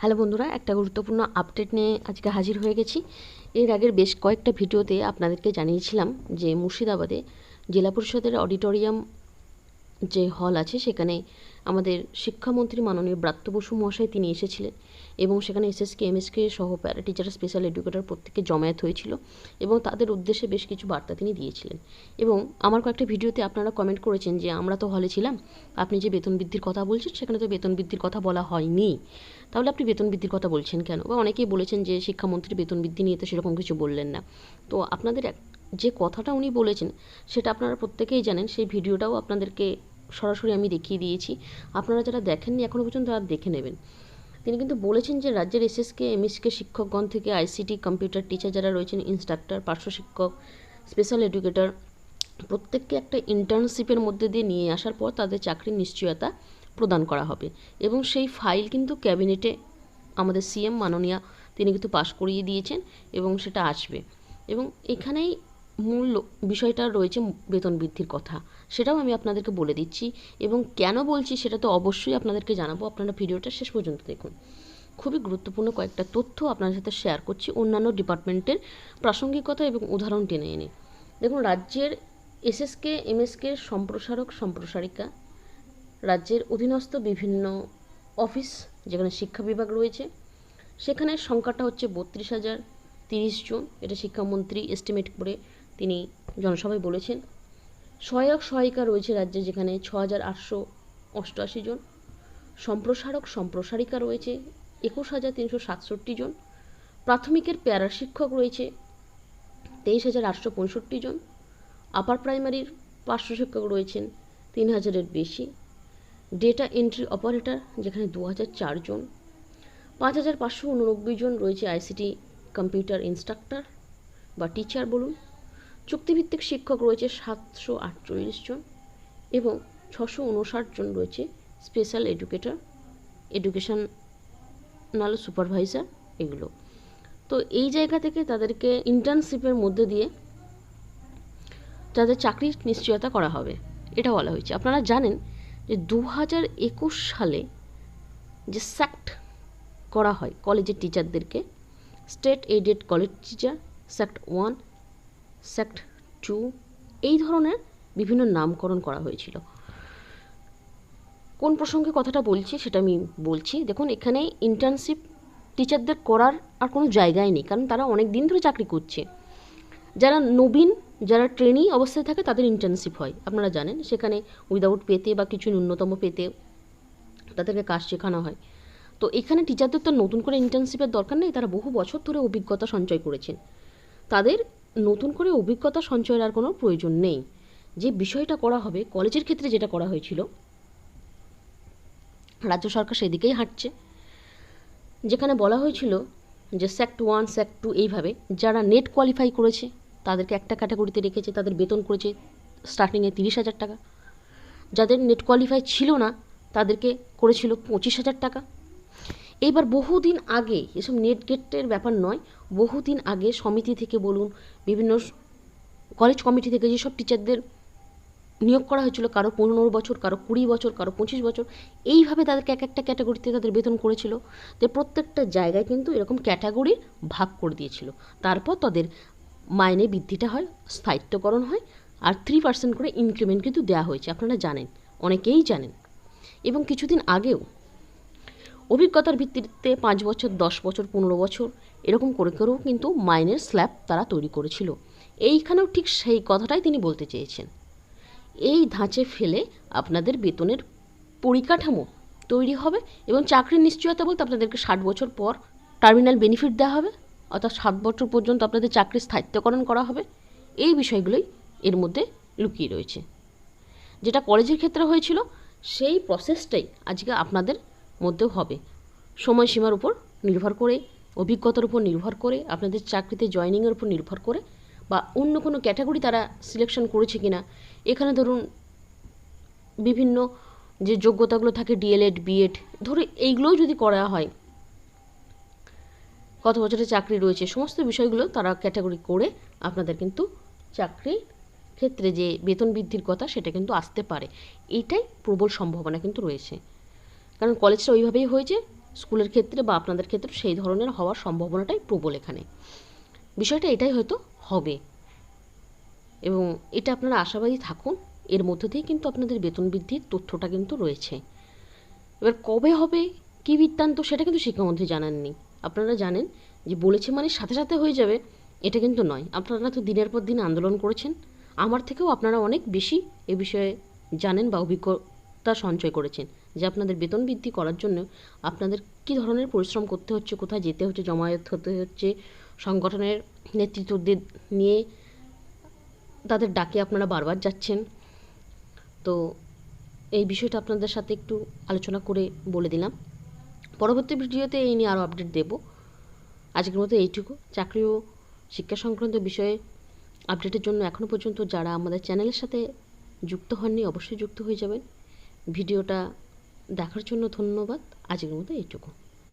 Hello বন্ধুরা, একটা গুরুত্বপূর্ণ আপডেট নিয়ে আজকে হাজির হয়ে গেছি। এর আগের বেশ কয়েকটা ভিডিওতে আপনাদেরকে জানিয়েছিলাম যে মুর্শিদাবাদে জেলা পরিষদের অডিটোরিয়াম যে হল আছে, সেখানে আমাদের শিক্ষামন্ত্রী মাননীয় ব্রাত্য বসু মহাশয় তিনি এসেছিলেন এবং সেখানে এসএসকে এমএসকে সহ প্যারা টিচার স্পেশাল এডুকেটর প্রত্যেকে জমায়েত হয়েছিল এবং তাদের উদ্দেশ্যে বেশ কিছু বার্তা তিনি দিয়েছিলেন। এবং আমার কয়েকটা ভিডিওতে আপনারা কমেন্ট করেছেন যে, আমরা তো হলে ছিলাম, আপনি যে বেতন বৃদ্ধির কথা বলছেন, সেখানে তো বেতন বৃদ্ধির কথা বলা হয়নি। তাহলে আপনি বেতন বৃদ্ধির কথা বলছেন কেন? বা অনেকেই বলেছেন যে, শিক্ষামন্ত্রী বেতন বৃদ্ধি নিয়ে তো সেরকম কিছু বললেন না। তো আপনাদের এক- যে কথাটা উনি বলেছেন, সেটা আপনারা প্রত্যেকেই জানেন, সেই ভিডিওটাও আপনাদেরকে সরাসরি আমি দেখিয়ে দিয়েছি। আপনারা যারা দেখেননি এখনও পর্যন্ত তারা দেখে নেবেন। তিনি কিন্তু বলেছেন যে রাজ্যের এসএসকে, এমএসকে শিক্ষকগণ থেকে আইসিটি, কম্পিউটার টিচার যারা রয়েছেন, ইনস্ট্রাক্টর, পার্শ্ব শিক্ষক, স্পেশাল এডুকেটর, প্রত্যেককে একটা ইন্টার্নশিপের মধ্যে দিয়ে নিয়ে আসার পর তাদের চাকরির নিশ্চয়তা প্রদান করা হবে। এবং সেই ফাইল কিন্তু ক্যাবিনেটে আমাদের সিএম মাননীয়া, তিনি কিন্তু পাশ করিয়ে দিয়েছেন এবং সেটা আসবে। এবং এখানেই মূল বিষয়টা রয়েছে বেতন বৃদ্ধির কথা। সেটাও আমি আপনাদেরকে বলে দিচ্ছি এবং কেন বলছি সেটা তো অবশ্যই আপনাদেরকে জানাব। আপনারা ভিডিওটা শেষ পর্যন্ত দেখুন। খুবই গুরুত্বপূর্ণ কয়েকটা তথ্য আপনাদের সাথে শেয়ার করছি অন্যান্য ডিপার্টমেন্টের প্রাসঙ্গিকতা এবং উদাহরণ টেনে এনে। দেখুন, রাজ্যের এসএসকে এমএসকে সম্প্রসারক, সম্প্রসারিকা, রাজ্যের অধীনস্থ বিভিন্ন অফিস যেখানে শিক্ষা বিভাগ রয়েছে, সেখানে সংখ্যাটা হচ্ছে বত্রিশ হাজার তিরিশ জন। এটা শিক্ষামন্ত্রী এস্টিমেট করে তিনি জনসভায় বলেছেন, সহায়ক সহায়িকা রয়েছে রাজ্যে যেখানে ছ হাজার আটশো অষ্টআশি জন, সম্প্রসারক সম্প্রসারিকা রয়েছে একুশ হাজার তিনশো সাতষট্টি জন, প্রাথমিকের প্যারা শিক্ষক রয়েছে তেইশ হাজার আটশো পঁয়ষট্টি জন, আপার প্রাইমারির পার্শ্ব শিক্ষক রয়েছেন তিন হাজারের বেশি, ডেটা এন্ট্রি অপারেটর যেখানে দু হাজার চারজন পাঁচ হাজার পাঁচশো উননব্বই জন রয়েছে আইসিটি কম্পিউটার ইনস্ট্রাক্টর বা টিচার বলুন চুক্তিভিত্তিক শিক্ষক রয়েছে সাতশো আটচল্লিশ জন এবং ছশো উনষাট জন রয়েছে স্পেশাল এডুকেটর এডুকেশনাল সুপারভাইজার এগুলো। তো এই জায়গা থেকে তাদেরকে ইন্টার্নশিপের মধ্যে দিয়ে তাদের চাকরির নিশ্চয়তা করা হবে, এটা বলা হয়েছে। আপনারা জানেন যে দু হাজার একুশ সালে যে স্যাক্ট করা হয় কলেজের টিচারদেরকে state aided college teacher SACT one SACT two, এই ধরনের বিভিন্ন নামকরণ করা হয়েছিল। কোন প্রসঙ্গে কথাটা বলছি সেটা আমি বলছি। দেখুন, এখানে ইন্টার্নশিপ টিচারদের করার আর কোনো জায়গায় নেই, কারণ তারা অনেক দিন ধরে চাকরি করছে। যারা নবীন, যারা ট্রেনি অবস্থায় থাকে, তাদের ইন্টার্নশিপ হয়। আপনারা জানেন, সেখানে উইদাউট পেতে বা কিছু ন্যূনতম পেতে তাদেরকে কাজ শেখানো হয়। তো এখানে টিচারদের তো নতুন করে ইন্টার্নশিপের দরকার নেই, তারা বহু বছর ধরে অভিজ্ঞতা সঞ্চয় করেছেন। তাদের নতুন করে অভিজ্ঞতা সঞ্চয়ের আর কোনো প্রয়োজন নেই। যে বিষয়টা করা হবে, কলেজের ক্ষেত্রে যেটা করা হয়েছিল, রাজ্য সরকার সেদিকেই হাঁটছে। যেখানে বলা হয়েছিল যে স্যাক্ট ওয়ান স্যাক্ট টু এইভাবে যারা নেট কোয়ালিফাই করেছে, তাদেরকে একটা ক্যাটাগরিতে রেখেছে, তাদের বেতন করেছে স্টার্টিংয়ে তিরিশ হাজার টাকা। যাদের নেট কোয়ালিফাই ছিল না, তাদেরকে করেছিল পঁচিশ হাজার টাকা। এইবার বহুদিন আগে, এসব নেট গেটের ব্যাপার নয়, বহুদিন আগে সমিতি থেকে বলুন, বিভিন্ন কলেজ কমিটি থেকে যেসব টিচারদের নিয়োগ করা হয়েছিল, কারও পনেরো বছর, কারও কুড়ি বছর, কারও পঁচিশ বছর, এইভাবে তাদেরকে এক একটা ক্যাটাগরিতে তাদের বেতন করেছিল। যে প্রত্যেকটা জায়গায় কিন্তু এরকম ক্যাটাগরি ভাগ করে দিয়েছিল। তারপর তাদের মাইনে বৃদ্ধিটা হয়, স্থায়িত্বকরণ হয়, আর থ্রি পার্সেন্ট করে ইনক্রিমেন্ট কিন্তু দেওয়া হয়েছে। আপনারা জানেন, অনেকেই জানেন। এবং কিছুদিন আগেও অভিজ্ঞতার ভিত্তিতে পাঁচ বছর, দশ বছর, পনেরো বছর এরকম করে করেও কিন্তু মাইনের স্ল্যাব তারা তৈরি করেছিল। এইখানেও ঠিক সেই কথাটাই তিনি বলতে চেয়েছেন। এই ধাঁচে ফেলে আপনাদের বেতনের পরিকাঠামো তৈরি হবে এবং চাকরির নিশ্চয়তা বলতে আপনাদেরকে ষাট বছর পর টার্মিনাল বেনিফিট দেওয়া হবে, অর্থাৎ সাত বছর পর্যন্ত আপনাদের চাকরির স্থায়িত্বকরণ করা হবে। এই বিষয়গুলোই এর মধ্যে লুকিয়ে রয়েছে। যেটা কলেজের ক্ষেত্রে হয়েছিল, সেই প্রসেসটাই আজকে আপনাদের মধ্যেও হবে। সময়সীমার উপর নির্ভর করে, অভিজ্ঞতার উপর নির্ভর করে, আপনাদের চাকরিতে জয়েনিংয়ের উপর নির্ভর করে, বা অন্য কোনো ক্যাটাগরি তারা সিলেকশন করেছে কিনা। এখানে ধরুন, বিভিন্ন যে যোগ্যতাগুলো থাকে ডিএলএড বিএড ধরে এইগুলোও যদি করা হয়, কত বছরের চাকরি রয়েছে, সমস্ত বিষয়গুলো তারা ক্যাটাগরি করে আপনাদের কিন্তু চাকরির ক্ষেত্রে যে বেতন বৃদ্ধির কথা সেটা কিন্তু আসতে পারে। এইটাই প্রবল সম্ভাবনা কিন্তু রয়েছে। কারণ কলেজটা ওইভাবেই হয়েছে, স্কুলের ক্ষেত্রে বা আপনাদের ক্ষেত্রে সেই ধরনের হওয়ার সম্ভাবনাটাই প্রবল এখানে। বিষয়টা এটাই হয়তো হবে। এবং এটা আপনারা আশাবাদী থাকুন, এর মধ্যে দিয়ে কিন্তু আপনাদের বেতন বৃদ্ধির তথ্যটা কিন্তু রয়েছে। এবার কবে হবে, কী বৃত্তান্ত, সেটা কিন্তু শিক্ষামন্ত্রী জানাননি। আপনারা জানেন যে বলেছে মানে সাথে সাথে হয়ে যাবে, এটা কিন্তু নয়। আপনারা তো দিনের পর দিন আন্দোলন করেছেন। আমার থেকেও আপনারা অনেক বেশি এ বিষয়ে জানেন বা অভিজ্ঞতা সঞ্চয় করেছেন। যে আপনাদের বেতন বৃদ্ধি করার জন্য আপনাদের কী ধরনের পরিশ্রম করতে হচ্ছে, কোথায় যেতে হচ্ছে, জমায়েত হতে হচ্ছে, সংগঠনের নেতৃত্বদের নিয়ে তাদের ডাকে আপনারা বারবার যাচ্ছেন। তো এই বিষয়টা আপনাদের সাথে একটু আলোচনা করে বলে দিলাম। পরবর্তী ভিডিওতে এই নিয়ে আরও আপডেট দেব। আজকের মতো এইটুকু। চাকরি ও শিক্ষা সংক্রান্ত বিষয়ে আপডেটের জন্য এখনও পর্যন্ত যারা আমাদের চ্যানেলের সাথে যুক্ত হননি, অবশ্যই যুক্ত হয়ে যাবেন। ভিডিওটা দেখার জন্য ধন্যবাদ। আজকের মতো এইটুকু।